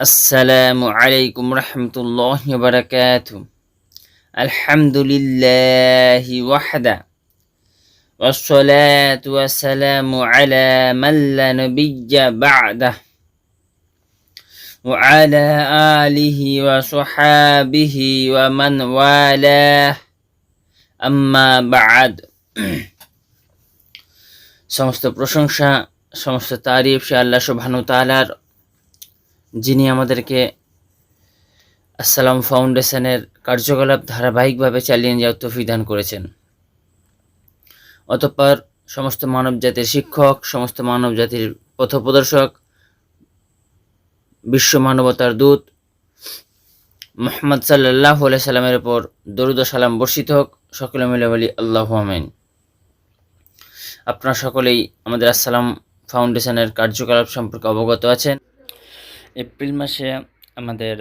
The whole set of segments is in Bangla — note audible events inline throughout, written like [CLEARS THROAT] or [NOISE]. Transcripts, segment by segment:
السلام عليكم ورحمة الله وبركاته الحمد لله وحده والصلاة والسلام على من لا نبي بعده وعلى آله وصحابه ومن والاه أما بعد সমস্ত প্রশংসা সমস্ত তারিফ সে আল্লাহ সুবহানু তাআলার যিনি আমাদেরকে আসসালাম ফাউন্ডেশনের কার্যকলাপ ধারাবাহিকভাবে চালিয়ে যাওয়ার তৌফিক দান করেছেন। অতঃপর সমস্ত মানব জাতির শিক্ষক, সমস্ত মানব জাতির পথপ্রদর্শক, বিশ্ব মানবতার দূত মোহাম্মদ সাল্লাহ সাল্লামের উপর দরুদ সালাম বর্ষিত হোক। সকলে মিলে বলি আল্লাহ আমিন। আপনারা সকলেই আমাদের আসসালাম ফাউন্ডেশনের কার্যকলাপ সম্পর্কে অবগত আছেন। এপ্রিল মাসে আমাদের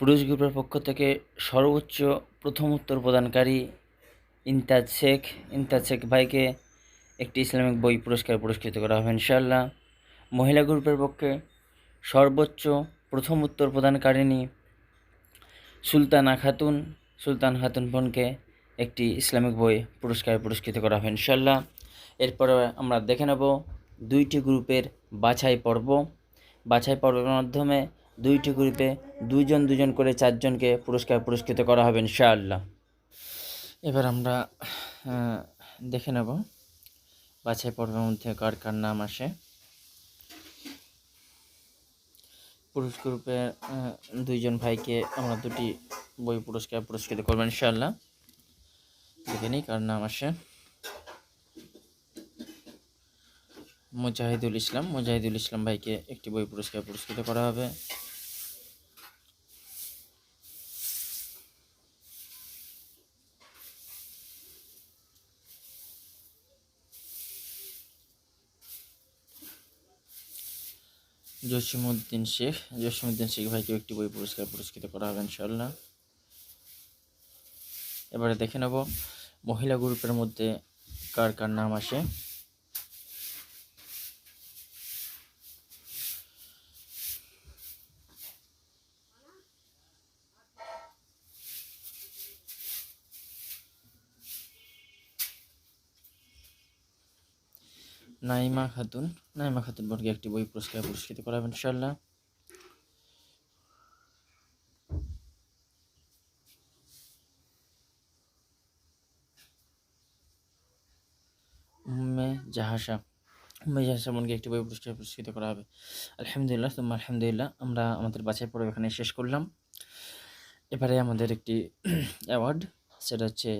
পুরুষ গ্রুপের পক্ষ থেকে সর্বোচ্চ প্রথম উত্তর প্রদানকারী ইন্তাজ শেখ। ইন্তাজ শেখ ভাইকে একটি ইসলামিক বই পুরস্কার পুরস্কৃত করা হবে ইনশাল্লাহ মহিলা গ্রুপের পক্ষে সর্বোচ্চ প্রথম উত্তর প্রদানকারিণী সুলতানা খাতুন সুলতান খাতুন বোনকে একটি ইসলামিক বই পুরস্কার পুরস্কৃত করা হবে ইনশাল্লাহ এরপরে আমরা দেখে নেব দুইটি গ্রুপের বাছাই পর্ব। বাছাই পর্বের মাধ্যমে দুইটি গ্রুপে দুজন দুজন করে চারজনকে পুরস্কার পুরস্কৃত করা হবে ইনশাআল্লাহ। এবার আমরা দেখে নেব বাছাই পর্বের মধ্যে কার কার নাম আসে। পুরুষ গ্রুপে দুইজন ভাইকে আমরা দুটি বই পুরস্কার পুরস্কৃত করবেন ইনশাআল্লাহ। দেখে নিই কার নাম আসে। মুজাহিদুল ইসলাম মুজাহিদুল ইসলাম ভাইকে একটি বই পুরস্কার পুরস্কৃত করা হবে। জসিমউদ্দিন শেখ জসিমউদ্দিন শেখ ভাইকে একটি বই পুরস্কার পুরস্কৃত করা হবে ইনশাআল্লাহ। এবারে দেখে নেব, মহিলা গ্রুপের মধ্যে কার কার নাম আসে? নাইমা খাতুন নাইমা খাতুন বর্গে একটি বই পুরস্কার পুরস্কৃত করা হবে ইনশাআল্লাহ। উম্মে জাহাসা উম্মে জাহাসা বোনকে একটি বই পুরস্কার পুরস্কৃত করা হবে আলহামদুলিল্লাহ তোমা আলহামদুলিল্লাহ, আমরা আমাদের বাছাই পর্ব এখানে শেষ করলাম। এবারে আমাদের একটি [CLEARS THROAT] অ্যাওয়ার্ড সেটা হচ্ছে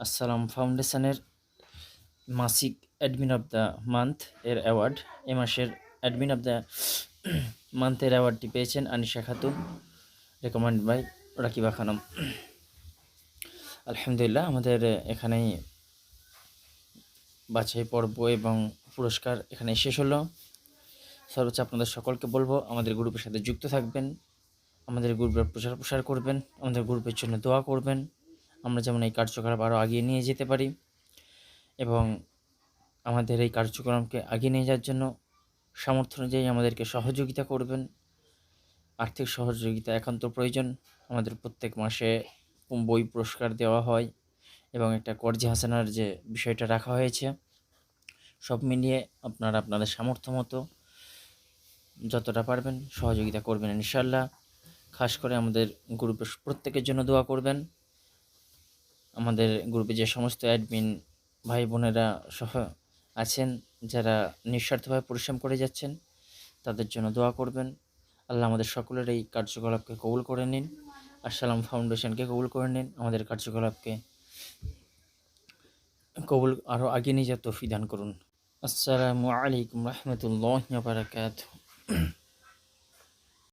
আসসালাম ফাউন্ডেশনের মাসিক অ্যাডমিন অফ দ্য মান্থ এর অ্যাওয়ার্ড এ মাসের অ্যাডমিন অফ দ্য মান্থের অ্যাওয়ার্ডটি পেয়েছেন Anisha Khatun. Recommend by Rakiba Khanam. আলহামদুলিল্লাহ, আমাদের এখানেই বাছাই পর্ব এবং পুরস্কার এখানে শেষ হলো। সর্বোচ্চ আপনাদের সকলকে বলব, আমাদের গ্রুপের সাথে যুক্ত থাকবেন। আমাদের গ্রুপের প্রচার প্রসার করবেন। আমাদের গ্রুপের জন্য দোয়া করবেন। আমরা যেমন এই কার্যকলাপ আরও আগিয়ে নিয়ে যেতে পারি। এবং আমাদের এই কার্যক্রমকে এগিয়ে নিয়ে যাওয়ার জন্য সামর্থ্য অনুযায়ী আমাদেরকে সহযোগিতা করবেন। আর্থিক সহযোগিতা একান্ত প্রয়োজন। আমাদের প্রত্যেক মাসে বই পুরস্কার দেওয়া হয় এবং একটা কর্জি হাসানার যে বিষয়টা রাখা হয়েছে, সব মিলিয়ে আপনারা আপনাদের সামর্থ্য মতো যতটা পারবেন সহযোগিতা করবেন ইনশাল্লাহ খাস করে আমাদের গ্রুপের প্রত্যেকের জন্য দোয়া করবেন। আমাদের গ্রুপে যে সমস্ত অ্যাডমিন ভাই বোনেরা সহ আছেন, যারা নিঃস্বার্থভাবে পরিশ্রম করে যাচ্ছেন, তাদের জন্য দোয়া করবেন। আল্লাহ আমাদের সকলের এই কার্যকলাপকে কবুল করে নিন। আসসালাম ফাউন্ডেশনকে কবুল করে নিন। আমাদের কার্যকলাপকে কবুল আরও আগিয়ে নিয়ে যা তফি দান করুন। আসসালামু আলাইকুম রহমতুল্লাহ বারাকাতুহ।